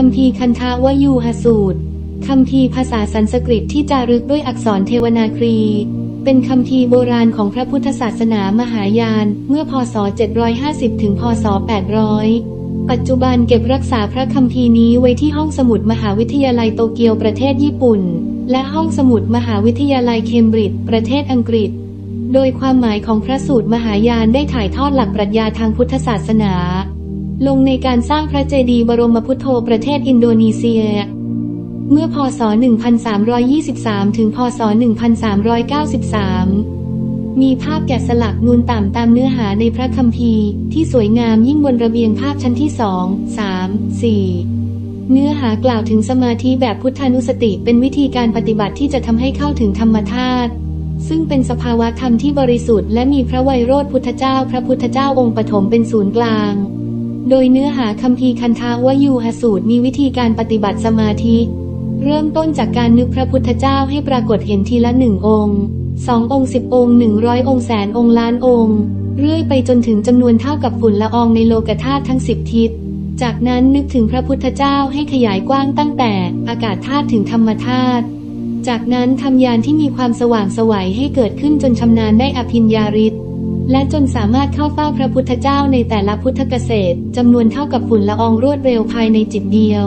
คัมภีคันธาวยูหสูตรคัมภีภาษาสันสกฤตที่จารึกด้วยอักษรเทวนาครี เป็นคัมภีโบราณของพระพุทธศาสนามหายานเมื่อพศ 750 ถึงพศ 800 ปัจจุบันเก็บรักษาพระคัมภีนี้ไว้ที่ห้องสมุดมหาวิทยาลัยโตเกียวประเทศญี่ปุ่น และห้องสมุดมหาวิทยาลัยเคมบริดจ์ประเทศอังกฤษ โดยความหมายของพระสูตรมหายานได้ถ่ายทอดหลักปรัชญาทางพุทธศาสนา ลงในการสร้างพระเจดีย์บรมพุทโธประเทศอินโดนีเซีย เมื่อพศ 1323 ถึง พศ 1393 มีภาพแกะสลักนูนต่ำตามเนื้อหาในพระคัมภีร์ ที่สวยงามยิ่งบนระเบียงภาพชั้นที่2 3 4เนื้อหากล่าวถึงสมาธิแบบพุทธานุสติเป็นวิธีการปฏิบัติที่จะทำให้เข้าถึงธรรมธาตุซึ่งเป็นสภาวะธรรมที่บริสุทธิ์และมีพระไวยโรธพุทธเจ้า พระพุทธเจ้าองค์ปฐมเป็นศูนย์กลาง โดยเนื้อหาคัมภีร์คันธาวยูหสูตรมีวิธีการปฏิบัติสมาธิ เริ่มต้นจากการนึกพระพุทธเจ้าให้ปรากฏเห็นทีละหนึ่งองค์สององค์สิบองค์หนึ่งร้อยองค์แสนองค์ล้านองค์ เรื่อยไปจนถึงจำนวนเท่ากับฝุ่นละอองในโลกธาตุทั้งสิบทิศ จากนั้นนึกถึงพระพุทธเจ้าให้ขยายกว้างตั้งแต่อากาศธาตุถึงธรรมธาตุจากนั้นทำยานที่มีความสว่างสวัยให้เกิดขึ้นจนชำนาญได้อภิญญาฤทธิ์ และจนสามารถเข้าเฝ้าพระพุทธเจ้าในแต่ละพุทธเกษตรจำนวนเท่ากับฝุ่นละอองรวดเร็วภายในจิตเดียว